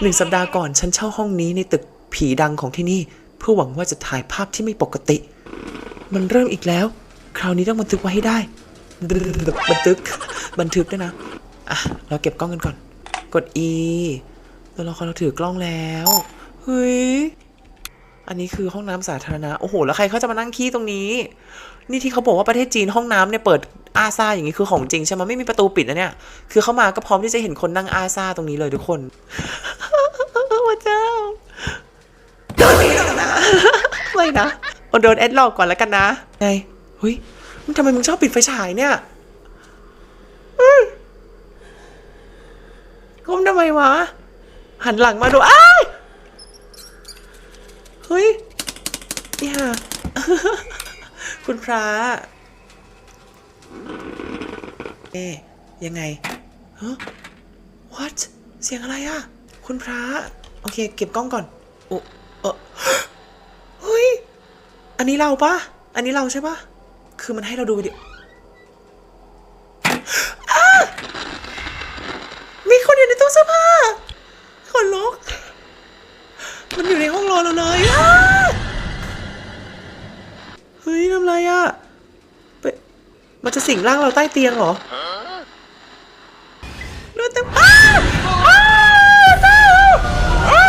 หนึ่งสัปดาห์ก่อนฉันเช่าห้องนี้ในตึกผีดังของที่นี่ เพื่อหวังว่าจะถ่ายภาพที่ไม่ปกติ มันเริ่มอีกแล้ว คราวนี้ต้องบันทึกไว้ให้ได้ บันทึก บันทึกด้วยนะ อะ เราเก็บกล้องกันก่อน กด E ตัวละครเราถือกล้องแล้ว เฮ้ย อันนี้คือห้องน้ำสาธารณะ โอ้โห แล้วใครเขาจะมานั่งขี้ตรงนี้ นี่ที่เขาบอกว่าประเทศจีนห้องน้ำเนี่ยเปิด อาซาอย่างนี้คือของจริงใช่ไหมไม่มีประตูปิดนะเนี่ย คือเข้ามาก็พร้อมที่จะเห็นคนนั่งอาซาตรงนี้เลยทุกคนพระเจ้าโดนนี่นะไม่นะเอาโดนแอดหลอกก่อนแล้วกันนะไงเฮ้ยมึงทำไมมึงชอบปิดไฟฉายเนี่ยก้มทำไมวะ หันหลังมาดู อ้ายเฮ้ยนี่ฮะคุณพระ เอ๊ยังไงฮะ what เสียงอะไรอะคุณพระ โอเค เก็บกล้องก่อนโอ้เออเฮ้ย อันนี้เราปะอันนี้เราใช่ปะคือมันให้เราดูวิดีโอมีคนอยู่ในตู้เสื้อผ้าขนลุกมันอยู่ในห้องรอเราเลยเฮ้ยทำไรอะไปมันจะสิงร่างเราใต้เตียงเหรอ เต็มอ้าอ้าเจ้าอ้า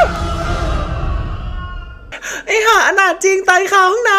ไอ้ห่าอนาถจริงตายคาห้องน้